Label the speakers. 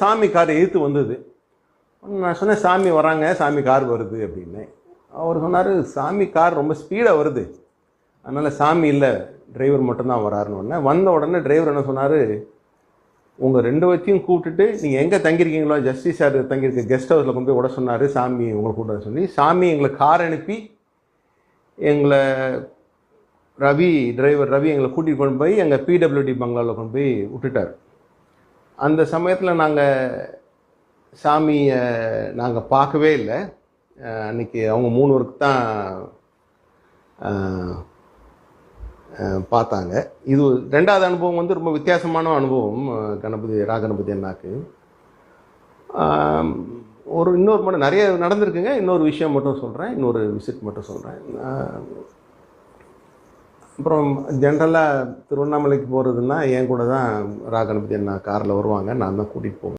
Speaker 1: சாமி கார் எதிர்த்து வந்தது. நான் சொன்னேன் சாமி வராங்க சாமி கார் வருது அப்படின்னு. அவர் சொன்னார் சாமி கார் ரொம்ப ஸ்பீடாக வருது. அதனால் சாமி இல்லை டிரைவர் மட்டும்தான் வராருன்னு உடனே வந்த உடனே டிரைவர் என்ன சொன்னார் உங்கள் ரெண்டு வச்சியும் கூப்பிட்டுட்டு நீங்கள் எங்கே தங்கியிருக்கீங்களோ ஜஸ்டிஸ் சார் தங்கியிருக்க கெஸ்ட் ஹவுஸில் கொண்டு போய் விட சொன்னார் சாமி உங்களை கூப்பிட சொல்லி சாமி எங்களை கார் அனுப்பி எங்களை ரவி டிரைவர் ரவி எங்களை கூட்டிகிட்டு கொண்டு போய் எங்கள் பிடபிள்யூடி பங்களாவில் கொண்டு போய் விட்டுட்டார். அந்த சமயத்தில் நாங்கள் சாமியை நாங்கள் பார்க்கவே இல்லை. அன்றைக்கி அன்னைக்கு அவங்க மூணு பேருக்கு தான் பார்த்தாங்க. இது ரெண்டாவது அனுபவம் வந்து ரொம்ப வித்தியாசமான அனுபவம் கணபதி ராகணபதி அண்ணாக்கு. ஒரு இன்னொரு மட்டும் நிறைய நடந்திருக்குங்க. இன்னொரு விஷயம் மட்டும் சொல்கிறேன் இன்னொரு விசிட் மட்டும் சொல்கிறேன் அப்புறம் ஜென்ரலாக திருவண்ணாமலைக்கு போகிறதுன்னா என் கூட தான் ராகணபதி அண்ணா காரில் வருவாங்க நான் தான் கூட்டிகிட்டு போவேன்.